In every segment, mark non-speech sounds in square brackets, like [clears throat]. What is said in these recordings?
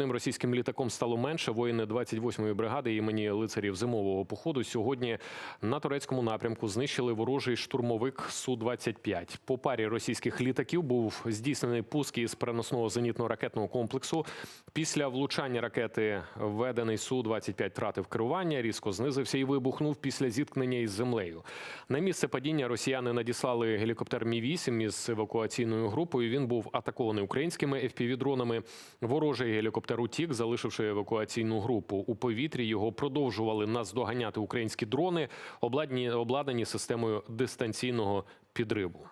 Одним російським літаком стало менше. Воїни 28-ї бригади імені лицарів зимового походу сьогодні на турецькому напрямку знищили ворожий штурмовик Су-25. По парі російських літаків був здійснений пуск із переносного зенітно-ракетного комплексу. Після влучання ракети введений Су-25 втратив керування, різко знизився і вибухнув після зіткнення із землею. На місце падіння росіяни надіслали гелікоптер Мі-8 із евакуаційною групою. Він був атакований українськими FPV-дронами. Ворожий гелікоптер утік, залишивши евакуаційну групу. У повітрі його продовжували наздоганяти українські дрони, обладнані, обладнані системою дистанційного підриву.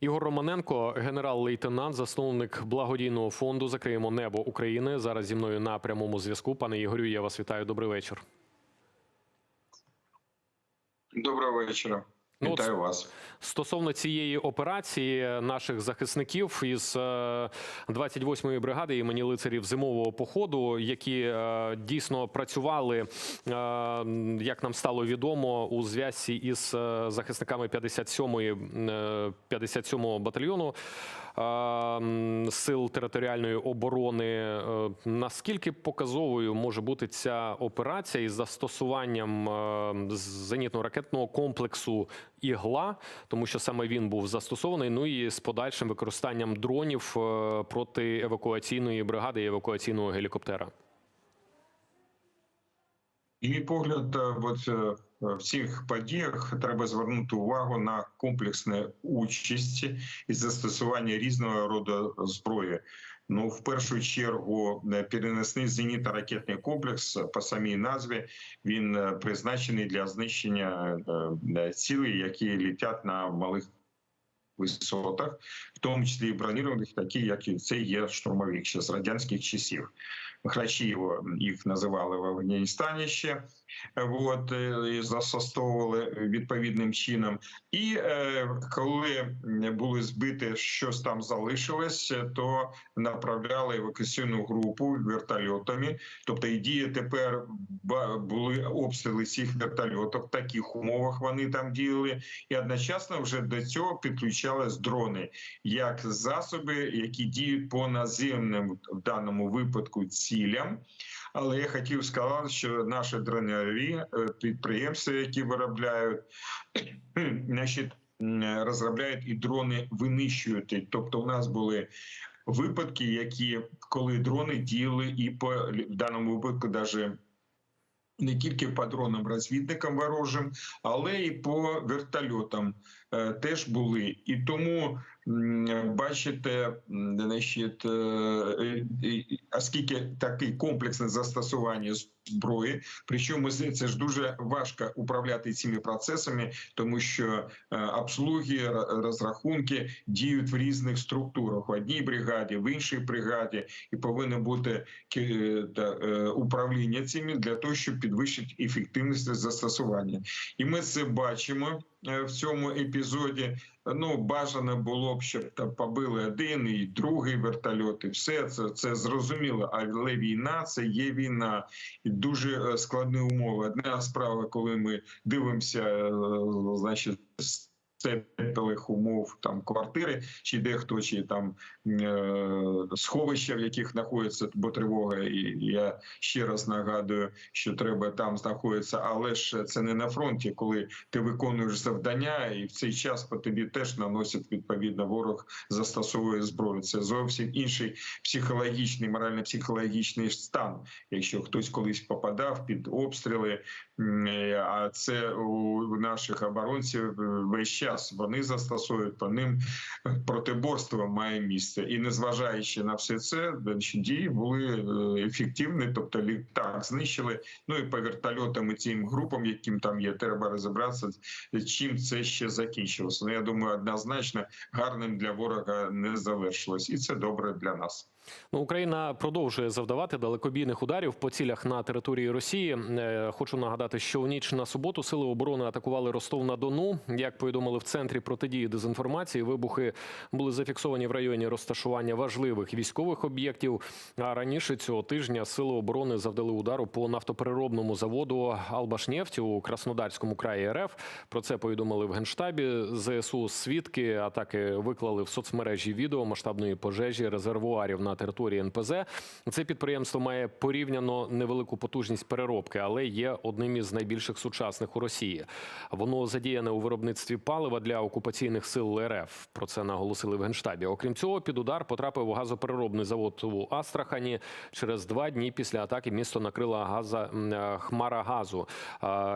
Ігор Романенко, генерал-лейтенант, засновник благодійного фонду Закриємо небо України. Зараз зі мною на прямому зв'язку. Пане Ігорю, я вас вітаю. Добрий вечір. Доброго вечора. Ну, от Вітаю вас. Стосовно цієї операції наших захисників із е, 28-ї бригади імені лицарів зимового походу, які е, дійсно працювали, е, як нам стало відомо, у зв'язці із е, захисниками 57-ї, е, 57-го батальйону е, сил територіальної оборони. Е, Наскільки показовою може бути ця операція із застосуванням е, зенітно-ракетного комплексу ігла, тому що саме він був застосований. Ну і з подальшим використанням дронів е, проти евакуаційної бригади і евакуаційного гелікоптера. І мій погляд, от в цих подіях треба звернути увагу на комплексне участь і застосування різного роду зброї. Ну, в першу чергу, е, переносний зенітно-ракетний комплекс по самій назві він е, призначений для знищення е, е, цілей, які літять на малих висотах, в тому числі бронірованих, такі як і це є штурмовик ще з радянських часів. Храчі його їх називали в Афганістані ще. От е, і відповідним чином. І е, коли були збиті, щось там залишилось, то направляли евакуаційну групу вертольотами. Тобто і діє тепер були обстріли цих вертольотів. В таких умовах вони там діяли, і одночасно вже до цього підключались дрони як засоби, які діють по наземним в даному випадку цілям. Але я хотів сказати, що наші дронярі е, підприємства, які виробляють, [clears throat] значить, розробляють і дрони винищують. Тобто, у нас були випадки, які коли дрони діяли, і по в даному випадку навіть не тільки по дронам розвідникам ворожим, але і по вертольотам е, теж були. І тому бачите, значить, е, е, оскільки таке комплексне застосування зброї, причому це ж дуже важко управляти цими процесами, тому що е, обслуги, розрахунки діють в різних структурах в одній бригаді, в іншій бригаді, і повинно бути е, управління цими для того, щоб підвищити ефективність застосування. І ми це бачимо в цьому епізоді. Ну бажано було б, щоб там побили один і другий вертольот, і все це, це зрозуміло. Але війна це є війна, і дуже е, складні умови. Одна справа, коли ми дивимося, е, значить. Теплих умов там квартири, чи дехто, чи там е, сховища, в яких знаходиться бо тривога. І я ще раз нагадую, що треба там знаходитися, але ж це не на фронті, коли ти виконуєш завдання, і в цей час по тобі теж наносять відповідно ворог застосовує зброю. Це зовсім інший психологічний, морально-психологічний стан. Якщо хтось колись попадав під обстріли, а це у наших оборонців е, весь час вони застосовують по ним протиборство має місце, і незважаючи на все це, значить, дії були е, ефективні, тобто літак знищили. Ну і по вертольотам і цим групам, яким там є, треба розібратися, чим це ще закінчилося. Ну я думаю, однозначно гарним для ворога не завершилось, і це добре для нас. Ну, Україна продовжує завдавати далекобійних ударів по цілях на території Росії. Е, Хочу нагадати, що у ніч на суботу сили оборони атакували Ростов на Дону. Як повідомили в центрі протидії дезінформації, вибухи були зафіксовані в районі розташування важливих військових об'єктів. А раніше цього тижня сили оборони завдали удару по нафтопереробному заводу Албашнефть у Краснодарському краї РФ. Про це повідомили в генштабі ЗСУ. Свідки атаки виклали в соцмережі відео масштабної пожежі резервуарів на території НПЗ. Це підприємство має порівняно невелику потужність переробки, але є одним із найбільших сучасних у Росії. Воно задіяне у виробництві палива для окупаційних сил РФ. Про це наголосили в генштабі. Окрім цього, під удар потрапив газопереробний завод у Астрахані. Через два дні після атаки місто накрила газа е, хмара газу.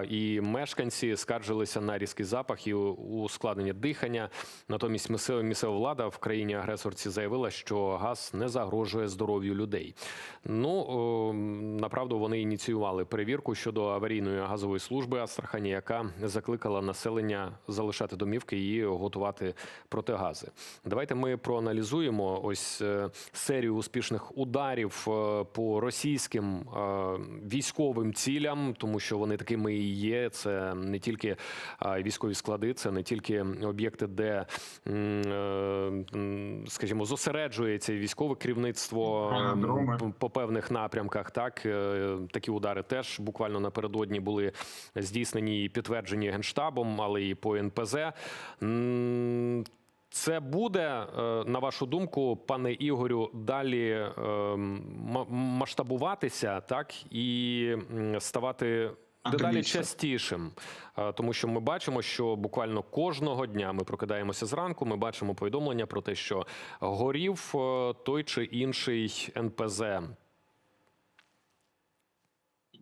І мешканці скаржилися на різкий запах і ускладнення дихання. Натомість місцева влада в країні агресорці заявила, що газ не загрожує здоров'ю людей. Ну направду вони ініціювали перевірку щодо аварійної газової служби Астрахані, яка закликала населення залишати домівки і готувати протигази. Давайте ми проаналізуємо ось е, серію успішних ударів е, по російським е, військовим цілям, тому що вони такими і є. Це не тільки військові склади, це не тільки об'єкти, де скажімо, зосереджується військове керівництво Аеродроми. по певних напрямках. Так Е, такі удари теж буквально напередодні були здійснені і підтверджені генштабом, але і по НПЗ. Це буде, е, на вашу думку, пане Ігорю, далі е, масштабуватися, так і ставати дедалі частішим, тому що ми бачимо, що буквально кожного дня ми прокидаємося зранку. Ми бачимо повідомлення про те, що горів е, той чи інший НПЗ.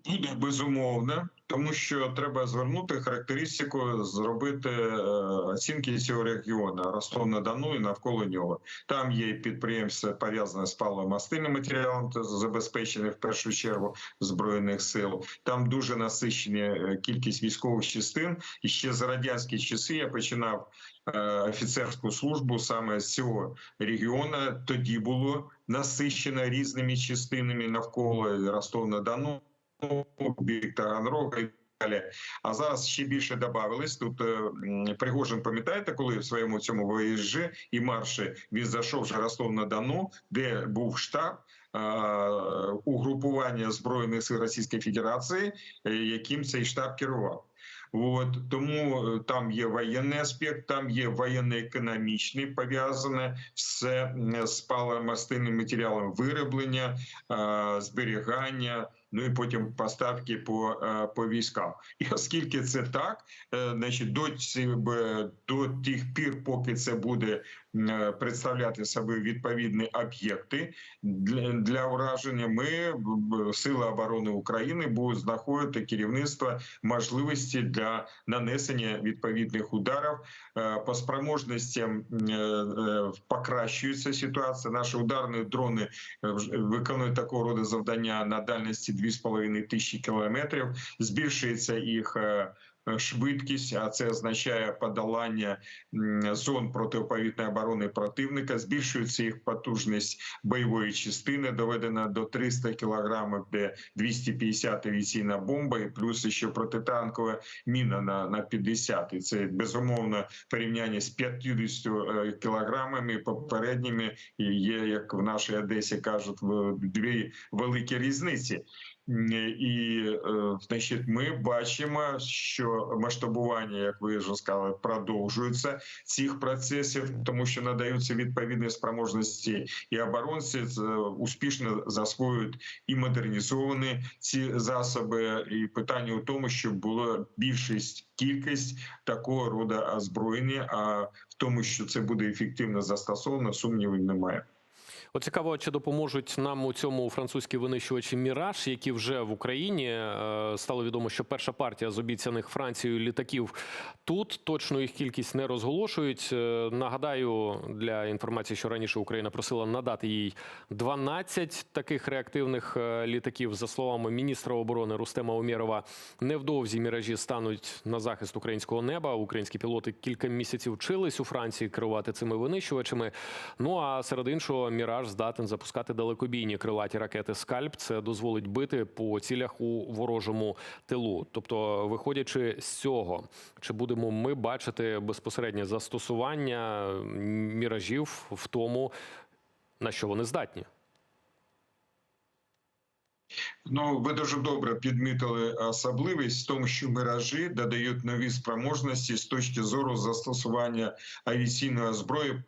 Буде безумовно, тому що треба звернути характеристику, зробити е, оцінки цього регіону Ростов на Дону і навколо нього. Там є підприємства пов'язане з паливомастильним матеріалом, то забезпечене в першу чергу збройних сил. Там дуже насичена е, кількість військових частин. І ще за радянські часи я починав е, офіцерську службу саме з цього регіону. Тоді було насичено різними частинами навколо Ростов на Дону. Бік Таганрога і далі. А зараз ще більше додавились. Тут е, Пригожин, пам'ятаєте, коли в своєму цьому ВСЖ і марші він зайшов вже Ростов на Дону, де був штаб. е, Угрупування збройних сил Російської Федерації, е, яким цей штаб керував. От тому там є воєнний аспект, там є воєнно-економічний пов'язане все з паливомастильним матеріалом вироблення, зберігання. Ну і потім поставки по, е, по військам. І оскільки це так, е, значить до до тих пір, поки це буде е, представляти собі відповідні об'єкти для, для враження, ми сили оборони України будуть знаходити керівництво можливості для нанесення відповідних ударів по спроможностям покращується ситуація. Наші ударні дрони виконують такого роду завдання на дальності 2,5 тисячі кілометрів. Збільшується їх е, швидкість, а це означає подолання зон протиповітряної оборони противника. Збільшується їх потужність бойової частини, доведена до 300 кілограмів, де 250 авіаційна бомба, і плюс ще протитанкова міна на, на 50. І це безумовно порівняння з 50 е, кілограмами попередніми є, як в нашій Одесі кажуть, дві великі різниці. М, І е, значить, ми бачимо, що масштабування, як ви вже сказали, продовжується цих процесів, тому що надаються відповідні спроможності, і оборонці з- успішно засвоюють і модернізовані ці засоби. І питання у тому, щоб була більшість кількість такого роду озброєння. А в тому, що це буде ефективно застосовано, сумнівів немає. От цікаво, чи допоможуть нам у цьому французькі винищувачі Міраж, які вже в Україні Е, стало відомо, що перша партія з обіцяних Францією літаків тут точно їх кількість не розголошують. Е, Нагадаю для інформації, що раніше Україна просила надати їй 12 таких реактивних е, літаків. За словами міністра оборони Рустема Умєрова, невдовзі міражі стануть на захист українського неба. Українські пілоти кілька місяців вчились у Франції керувати цими винищувачами. Ну а серед іншого, Міраж Міраж здатен запускати далекобійні крилаті ракети Скальп. Це дозволить бити по цілях у ворожому тилу. Тобто, виходячи з цього, чи будемо ми бачити безпосереднє застосування міражів в тому, на що вони здатні? Ну, ви дуже добре підмітили особливість в тому, що миражі додають нові спроможності з точки зору застосування авіаційної зброї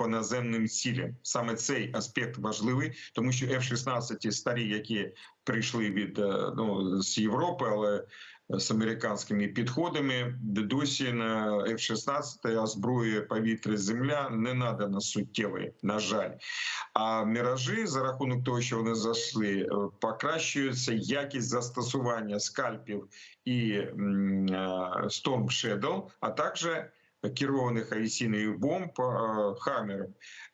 по наземним цілям. Саме цей аспект важливий, тому що F-16 старі, які прийшли від е, ну, з Європи, але з американськими підходами, досі на F-16 озброює повітря земля не надано суттєвої, на жаль. А міражі за рахунок того, що вони зайшли, е, покращується якість застосування скальпів і е, Storm Shadow, а також керованих авіаційних бомб е, Хаммер,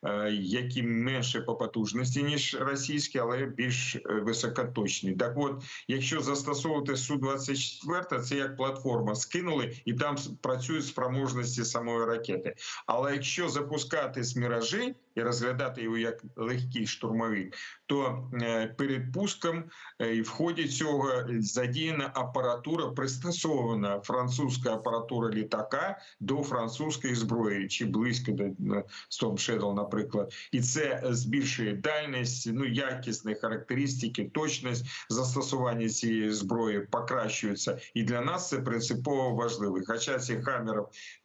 е, які менше по потужності ніж російські, але більш е, високоточні. Так, от, якщо застосовувати су 24 це як платформа скинули, і там працюють спроможності самої ракети. Але якщо запускати з міражі і розглядати його як легкий штурмовик, то е, перед пуском е, і в ході цього задіяна апаратура, пристосована французька апаратура літака до французької зброї, чи близько до е, Storm Shadow, наприклад, і це збільшує дальність, ну якісні характеристики, точність застосування цієї зброї покращується. І для нас це принципово важливо. Хоча цих хамерів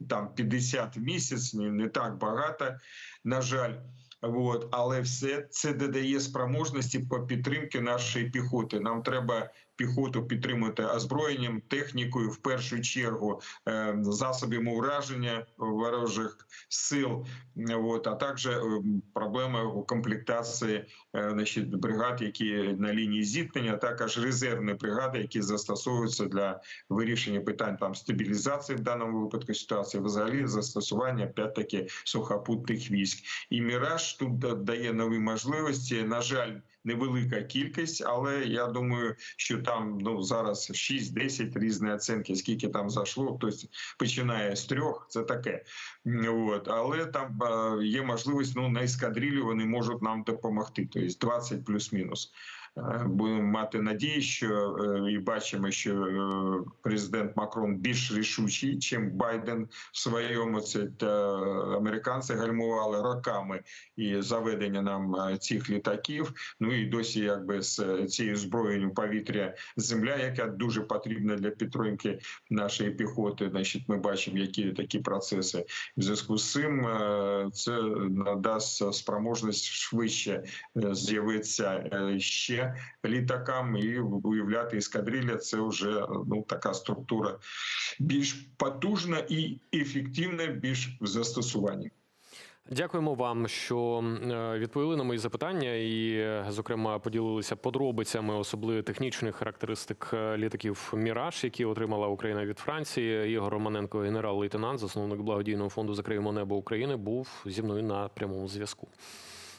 там 50 в місяць, не так багато, на жаль. От, але все це додає спроможності по підтримки нашої піхоти. Нам треба піхоту підтримувати озброєнням, технікою, в першу чергу е, засобами ураження ворожих сил. От, а також е, проблема у комплектації е, значить, бригад, які на лінії зіткнення, також резервні бригади, які застосовуються для вирішення питань там стабілізації в даному випадку ситуації, взагалі застосування опять-таки сухопутних військ. І міраж тут да- дає нові можливості. На жаль, невелика кількість, але я думаю, що там ну зараз 6-10 різні оцінки, скільки там зайшло. Хтось починає з трьох, це таке. От, але там е, є можливість ну на ескадрилі вони можуть нам допомогти. Тобто 20 плюс-мінус. Е, Будемо мати надію, що е, і бачимо, що е, президент Макрон більш рішучий, чим Байден в своєму це американці гальмували роками і заведення нам цих літаків. Ну і досі, якби з цією зброєю повітря земля, яка дуже потрібна для підтримки нашої піхоти. Значить, ми бачимо, які такі процеси. В зв'язку з цим це надасть спроможність швидше з'явитися е, літакам і уявляти ескадрилля. Це вже ну така структура більш потужна і ефективна, більш в застосуванні. Дякуємо вам, що е, відповіли на мої запитання і, зокрема, поділилися подробицями особливо технічних характеристик е, літаків Міраж, які отримала Україна від Франції. Ігор Романенко, генерал-лейтенант, засновник благодійного фонду Закриємо небо України, був зі мною на прямому зв'язку.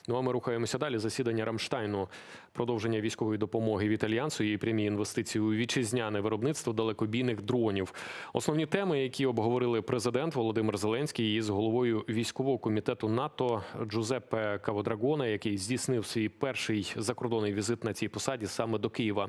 Ну а ми рухаємося далі. Засідання Рамштайну, продовження військової допомоги від альянсу і прямі інвестиції у вітчизняне виробництво далекобійних дронів. Основні теми, які обговорили президент Володимир Зеленський із головою військового комітету НАТО Джузеппе Каводрагона, який здійснив свій перший закордонний візит на цій посаді саме до Києва.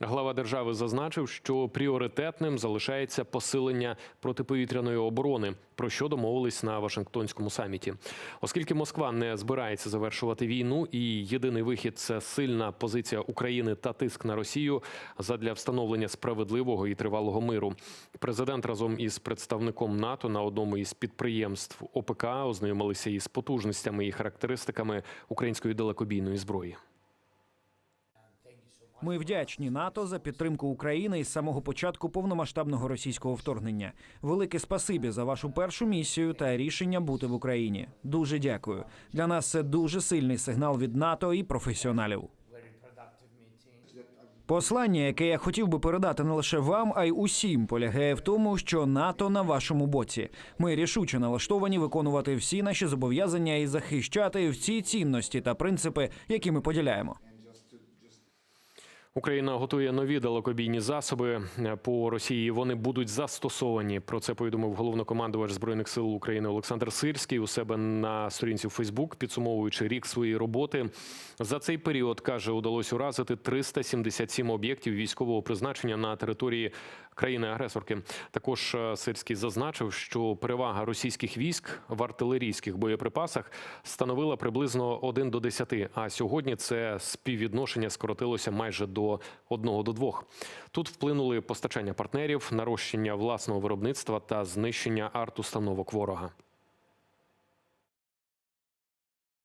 Глава держави зазначив, що пріоритетним залишається посилення протиповітряної оборони, про що домовились на Вашингтонському саміті. Оскільки Москва не збирається завершувати війну, і єдиний вихід це сильна позиція України та тиск на Росію задля встановлення справедливого і тривалого миру. Президент разом із представником НАТО на одному із підприємств ОПК ознайомилися із потужностями і характеристиками української далекобійної зброї. Ми вдячні НАТО за підтримку України із самого початку повномасштабного російського вторгнення. Велике спасибі за вашу першу місію та рішення бути в Україні. Дуже дякую. Для нас це дуже сильний сигнал від НАТО і професіоналів. Послання, яке я хотів би передати не лише вам, а й усім, полягає в тому, що НАТО на вашому боці. Ми рішуче налаштовані виконувати всі наші зобов'язання і захищати всі цінності та принципи, які ми поділяємо. Україна готує нові далекобійні засоби по Росії. Вони будуть застосовані. Про це повідомив головнокомандувач збройних сил України Олександр Сирський у себе на сторінці в Фейсбук, підсумовуючи рік своєї роботи. За цей період каже, удалось уразити 377 об'єктів військового призначення на території країни-агресорки. Також е, Сирський зазначив, що перевага російських військ в артилерійських боєприпасах становила приблизно 1 до 10, а сьогодні це співвідношення скоротилося майже до 1 до 2. Тут вплинули постачання партнерів, нарощення власного виробництва та знищення арт-установок ворога.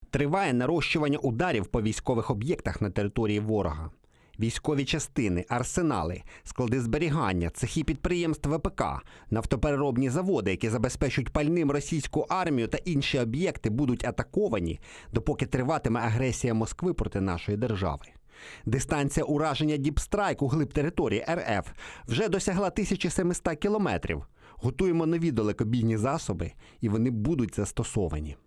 Триває нарощування ударів по військових об'єктах на території ворога. Військові частини, арсенали, склади зберігання, цехи підприємств ВПК, нафтопереробні заводи, які забезпечують пальним російську армію та інші об'єкти, будуть атаковані, допоки триватиме агресія Москви проти нашої держави. Дистанція ураження Діпстрайк у глиб території РФ вже досягла 1700 кілометрів. Готуємо нові далекобійні засоби, і вони будуть застосовані.